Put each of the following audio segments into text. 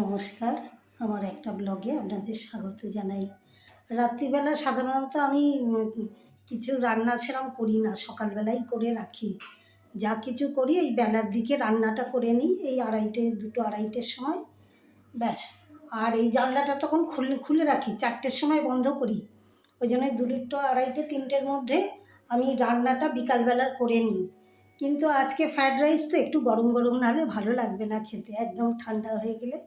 নমস্কার। আমার একটা ব্লগে আপনাদের স্বাগত জানাই। রাত্রিবেলা সাধারণত আমি কিছু রান্না সেরম করি না, সকালবেলাই করে রাখি। যা কিছু করি, এই বেলার দিকে রান্নাটা করে নিই, এই আড়াইটে, দুটো আড়াইটের সময়। ব্যাস। আর এই জানলাটা তখন খুলে খুলে রাখি, চারটের সময় বন্ধ করি। ওই জন্য দুটো আড়াইটে, তিনটের মধ্যে আমি রান্নাটা বিকালবেলা করে নিই। কিন্তু আজকে ফ্রায়েড রাইস তো একটু গরম গরম না হলে ভালো লাগবে না খেতে, একদম ঠান্ডা হয়ে গেলে।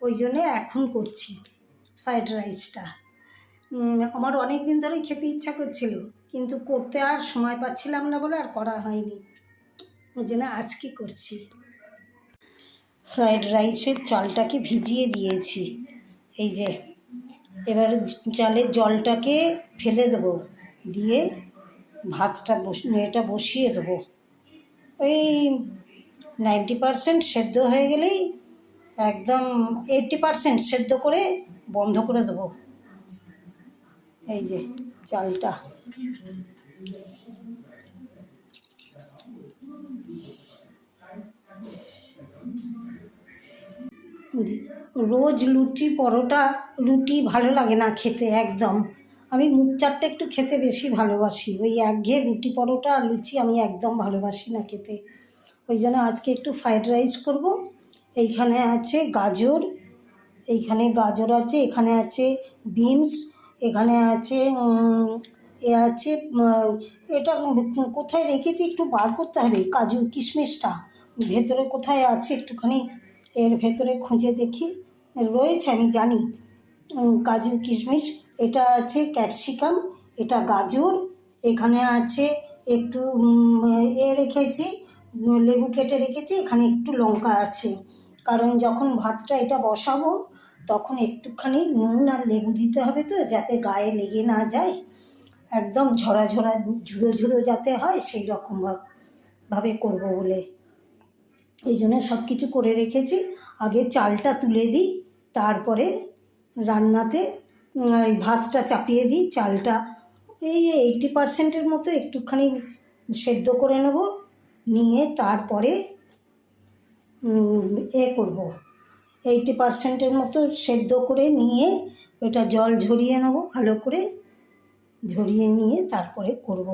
ওই জন্যে এখন করছি ফ্রায়েড রাইসটা আমার অনেক দিন ধরেই খেতে ইচ্ছা করছিল, কিন্তু করতে আর সময় পাচ্ছিলাম না বলে আর করা হয়নি। ওই জন্য আজকে করছি। ফ্রায়েড রাইসের চালটাকে ভিজিয়ে দিয়েছি। এই যে, এবার চালের জলটাকে ফেলে দেবো, দিয়ে ভাতটা এটা বসিয়ে দেবো। ওই নাইনটি পারসেন্ট সেদ্ধ হয়ে গেলেই একদম এইটটি পারসেন্ট সেদ্ধ করে বন্ধ করে দেবো। এই যে চালটা। রোজ লুচি পরোটা লুটি ভালো লাগে না খেতে একদম। আমি মুখ চারটা একটু খেতে বেশি ভালোবাসি। ওই একঘেয়ে রুটি পরোটা আর লুচি আমি একদম ভালোবাসি না খেতে। ওই জন্য আজকে একটু ফ্রায়েড রাইস করব। এইখানে আছে গাজর, এইখানে গাজর আছে, এখানে আছে বিনস, এখানে আছে এ আছে এটা কোথায় রেখেছি একটু বার করতে হবে কাজু কিশমিশটা। ভেতরে কোথায় আছে একটুখানি এর ভেতরে খুঁজে দেখি। রয়েছে, আমি জানি। কাজু কিশমিশ, এটা আছে ক্যাপসিকাম, এটা গাজর, এখানে আছে একটু এ রেখেছি, লেবু কেটে রেখেছি, এখানে একটু লঙ্কা আছে। কারণ যখন ভাতটা এটা বসাবো, তখন একটুখানি নুন আর লেবু দিতে হবে তো, যাতে গায়ে লেগে না যায়। একদম ঝরা ঝরা ঝুড়ো ঝুড়ো যাতে হয়, সেই রকম ভাব- ভাবে করব বলে। এই জন্য সব কিছু করে রেখেছি। আগে চালটা তুলে দিই, তারপরে রান্নাতে ওই ভাতটা চাপিয়ে দিই, চালটা এই এইটি পার্সেন্টের মতো একটুখানি সেদ্ধ করে নেব। নিয়ে তারপরে এ করব। এইটি পার্সেন্টের মতো সেদ্ধ করে নিয়ে ওটা জল ঝরিয়ে নেব, ভালো করে ঝরিয়ে নিয়ে তারপরে করব।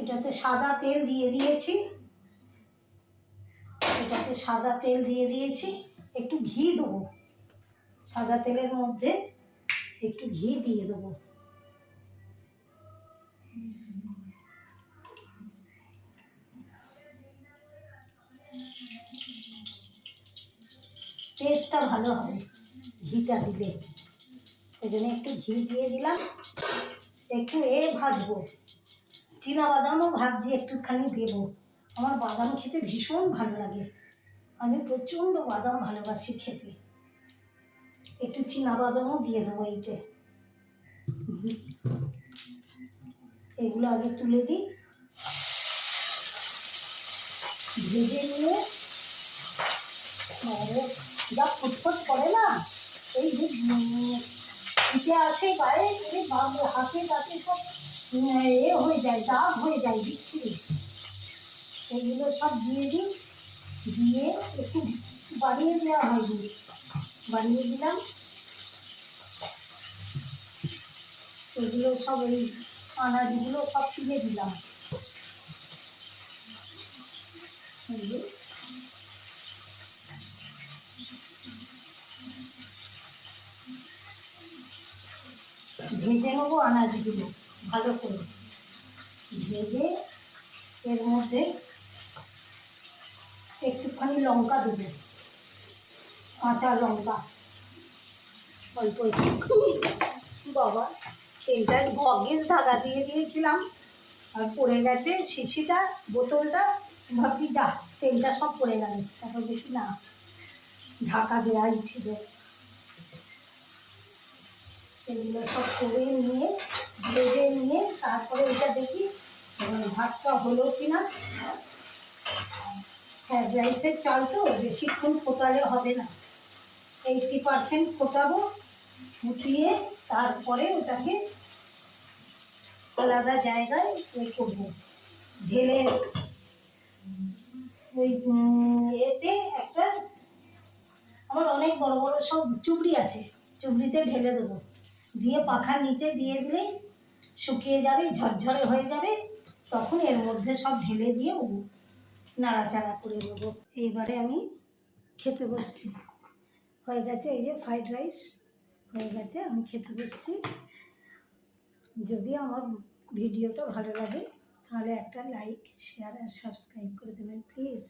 এটাতে সাদা তেল দিয়ে দিয়েছি। এটাতে সাদা তেল দিয়ে দিয়েছি। একটু ঘি দেবো। সাদা তেলের মধ্যে একটু ঘি দিয়ে দেবো। টেস্টটা ভালো হবে। ঘিটা দিলে। ওই জন্য একটু ঘি দিয়ে দিলাম। একটু এ ভাজবো। চীনা বাদামও ভাবছি একটুখানি দেবো। আমার বাদাম খেতে ভীষণ ভালো লাগে। আমি প্রচণ্ড বাদাম ভালোবাসি খেতে। একটু চীনা বাদামও দিয়ে দেবো এইতে। এগুলো আগে তুলে দিই। ভেজে নিয়ে যা ফুটফুট করে না এই যে উম, আসে গায়ে হাতে টাতে সব এ হয়ে যায় দাগ হয়ে যায় বিচ্ছিরি এগুলো সব দিয়ে দিই দিয়ে একটু বাড়িয়ে দেওয়া হয়নি বাড়িয়ে দিলাম। এগুলো সব এই আনাজগুলো সব তুলে দিলাম এই যে ভেজে নেব আনাজগুলো ভালো করে। ভেজে এর মধ্যে একটুখানি লঙ্কা দেবো, কাঁচা লঙ্কা, অল্প বাবা তেলটা বগিস ঢাকা দিয়ে দিয়েছিলাম, আর পড়ে গেছে শিশিটা, বোতলটা, ভাবছি যা, তেলটা সব পড়ে গেল, তারপর বেশি না, ঢাকা দেওয়াই ছিল। এগুলো সব করে নিয়ে, ভেজে নিয়ে তারপরে এটা দেখি এবার ভাতটা হলো কিনা। হ্যাঁ রাইসের চাল তো, বেশিক্ষণ ফোটালে হবে না। এইটটি পারসেন্ট ফোটাবো, ফুটিয়ে তারপরে ওটাকে আলাদা জায়গায় এ করব। ঢেলে ওই এতে আমার অনেক বড় বড় সব চুবড়ি আছে, চুবড়িতে ঢেলে দেবো। দিয়ে পাখার নিচে দিয়ে দিলেই শুকিয়ে যাবে, ঝরঝরে হয়ে যাবে, তখন এর মধ্যে সব ঢেলে দিয়ে ও নাড়াচাড়া করে দেবো এইবারে আমি খেতে বসছি। হয়ে গেছে এই যে ফ্রাইড রাইস, হয়ে গেছে আমি খেতে বসছি। যদি আমার ভিডিওটা ভালো লাগে, তাহলে একটা লাইক, শেয়ার আর সাবস্ক্রাইব করে দেবেন, প্লিজ।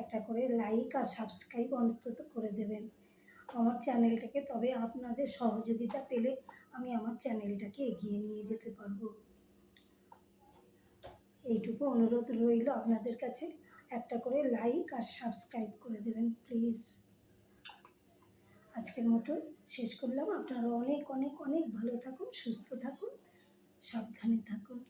একটা করে লাইক আর সাবস্ক্রাইব অন্তত করে দেবেন। আমার চ্যানেলটাকে তবে আপনাদের সহযোগিতা পেলে আমি আমার চ্যানেলটাকে এগিয়ে নিয়ে যেতে পারব। এইটুকু অনুরোধ রইল আপনাদের কাছে। একটা করে লাইক আর সাবস্ক্রাইব করে দেবেন প্লিজ আজকের মতো শেষ করলাম। আপনারা অনেক অনেক অনেক ভালো থাকুন, সুস্থ থাকুন, সাবধানে থাকুন।